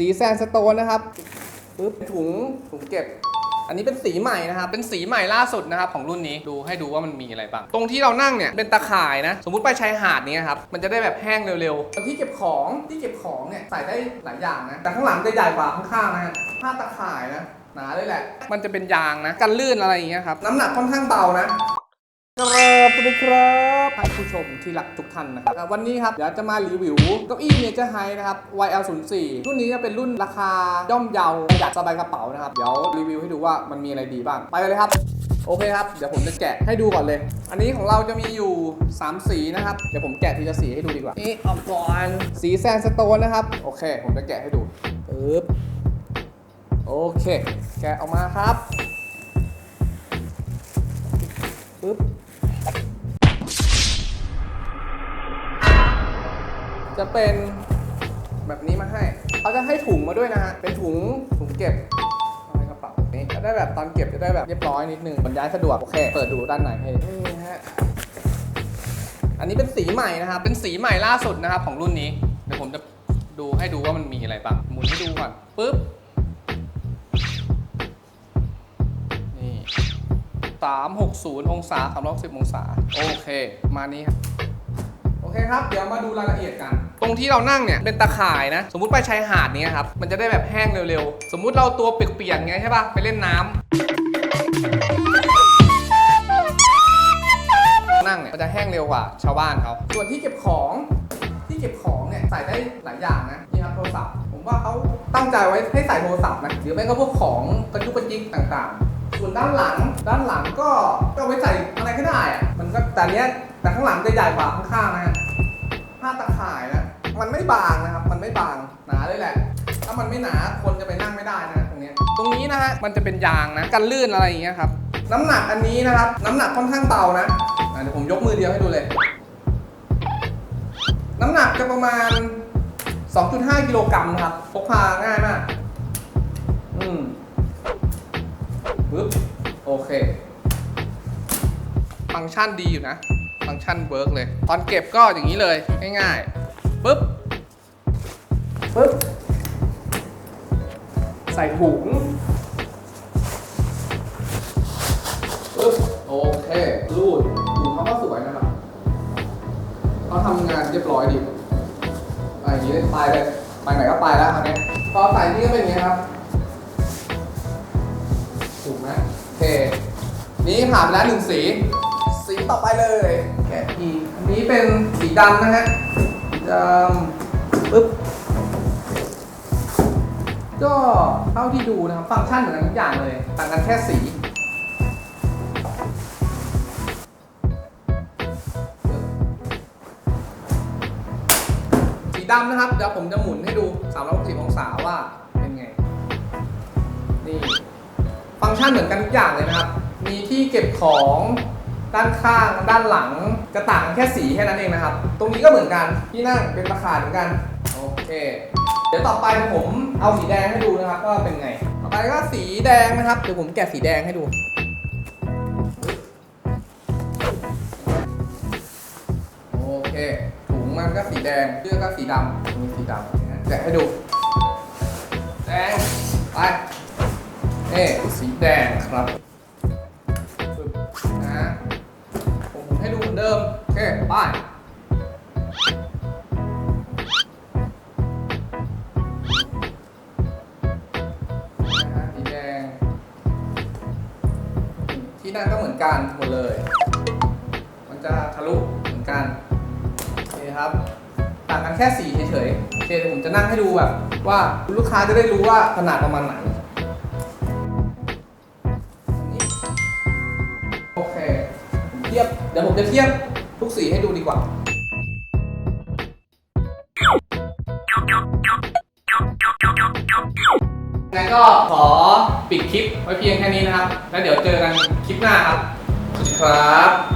สีแซนสโตนนะครับปึ๊บถุงถุงเก็บ อันนี้เป็นสีใหม่นะครับ เป็นสีใหม่ล่าสุดนะครับของรุ่นนี้ดูให้ดูว่ามันมีอะไรบ้าง ตรงที่เรานั่งเนี่ยเป็นตะข่ายนะ สมมุติไปชายหาดเนี้ยครับ มันจะได้แบบแห้งเร็วๆที่เก็บของที่เก็บของเนี่ยใส่ได้หลายอย่างนะ แต่ข้างหลังจะใหญ่กว่าข้างๆนะฮะผ้าตะข่ายนะหนาเลยแหละ มันจะเป็นยางนะ กันลื่นอะไรอย่างเงี้ยครับ น้ำหนักค่อนข้างเบานะ ครับสวัสดีครับท่านผู้ชมที่รักทุกท่านนะครับอะวันนี้ครับเดี๋ยวจะมารีวิวเก้าอี้เนเจอร์ไฮนะครับ YL04 รุ่นนี้จะเป็นรุ่นราคาย่อมเยาประหยัดสบายกระเป๋านะครับ เดี๋ยวรีวิวให้ดูว่ามันมีอะไรดีบ้าง ไปกันเลยครับ โอเคครับ เดี๋ยวผมจะแกะให้ดูก่อนเลย อันนี้ของเราจะมีอยู่ 3 สีนะครับ เดี๋ยวผมแกะทีละสีให้ดูดีกว่านี่ออกก่อนสีแซนสโตนนะครับ โอเค ผมจะแกะให้ดูปึ๊บโอเค แกะออกมาครับปึ๊บ จะเป็นแบบนี้มาให้ เขาจะให้ถุงมาด้วยนะฮะ เป็นถุงถุงเก็บเอาในกระเป๋านี่จะได้แบบตอนเก็บจะได้แบบเรียบร้อยนิดนึงบรรยายสะดวก โอเค เปิดดูด้านในให้นี่ฮะ อันนี้เป็นสีใหม่นะครับ เป็นสีใหม่ล่าสุดนะครับของรุ่นนี้ เดี๋ยวผมจะดูให้ดูว่ามันมีอะไรบ้าง หมุนให้ดูก่อน ปึ๊บ 360 องศา360องศา โอเค มานี้ครับ โอเคครับ เดี๋ยวมาดูรายละเอียดกัน ตรงที่เรานั่งเนี่ย เป็นตะข่ายนะ สมมุติไปชายหาดเนี้ยครับ มันจะได้แบบแห้งเร็วๆ สมมุติเราตัวเปียกๆไงใช่ป่ะ ไปเล่นน้ำนั่งเนี่ยมันจะแห้งเร็วกว่าชาวบ้านเขา ส่วนที่เก็บของที่เก็บของเนี่ยใส่ได้หลายอย่างนะนี่ครับโทรศัพท์ ผมว่าเขาตั้งใจไว้ให้ใส่โทรศัพท์นะหรือไม่ก็พวกของกระจุกกระจิกต่างๆ ส่วนด้านหลัง ด้านหลังก็ก็เอาไว้ใส่อะไรก็ได้อะมันก็แต่เนี้ยแต่ข้างหลังจะใหญ่กว่าข้างๆนะฮะผ้าตะข่ายนะ มันไม่บางนะครับ มันไม่บาง หนาเลยแหละ ถ้ามันไม่หนาคนจะไปนั่งไม่ได้นะตรงเนี้ยตรงนี้นะฮะ มันจะเป็นยางนะ กันลื่นอะไรอย่างเงี้ยครับ น้ำหนักอันนี้นะครับ น้ำหนักค่อนข้างเบานะเดี๋ยวผมยกมือเดียวให้ดูเลย น้ำหนักจะประมาณ 2.5 กิโลกรัมครับ พกพาง่ายมาก อืม ปึ๊บโอเค ฟังก์ชันดีอยู่นะ ฟังก์ชันเวิร์กเลย ตอนเก็บก็อย่างนี้เลย ง่ายๆปึ๊บปึ๊บใส่ถุงปึ๊บโอเครูดถุงเขาก็สวยนะครับเขาทำงานเรียบร้อยดีอะอย่างนี้ไปเลยไปไหนก็ไปแล้วคราวนี้พอใส่นี่ก็เป็นอย่างนี้ครับ ถูกไหมโอเค นี่ผ่านไปแล้วหนึ่งสี สีต่อไปเลยแกะอีกอันนี้เป็นสีดำนะฮะสีดำปึ๊บ ก็เท่าที่ดูนะครับ ฟังก์ชันเหมือนกันทุกอย่างเลย ต่างกันแค่สีสีดำนะครับ เดี๋ยวผมจะหมุนให้ดู360องศาว่า ฟังก์ชันเหมือนกันทุกอย่างเลยนะครับ มีที่เก็บของด้านข้างด้านหลังจะต่างแค่สีแค่นั้นเองนะครับ ตรงนี้ก็เหมือนกันที่นั่งเป็นราคาเหมือนกันโอเค เดี๋ยวต่อไปผมเอาสีแดงให้ดูนะครับว่าเป็นไง ต่อไปก็สีแดงนะครับเดี๋ยวผมแกะสีแดงให้ดูโอเคถุงมันก็สีแดงเสื้อก็สีดำมีสีดำแกะให้ดูแดงไป เอ๊สีแดงครับนะผมให้ดูเหมือนเดิม โอเคไป้ายสีแดง ที่นั่นก็เหมือนกันหมดเลย มันจะทะลุเหมือนกันโอเคครับต่างกันแค่สีเฉยๆโอเคผมจะนั่งให้ดูแบบว่าลูกค้าจะได้รู้ว่าขนาดประมาณไหน ทียบเดี๋ยวผมจะเทียบทุกสีให้ดูดีกว่างั้นก็ขอปิดคลิปไว้เพียงแค่นี้นะครับ แล้วเดี๋ยวเจอกันคลิปหน้าครับ สวัสดีครับ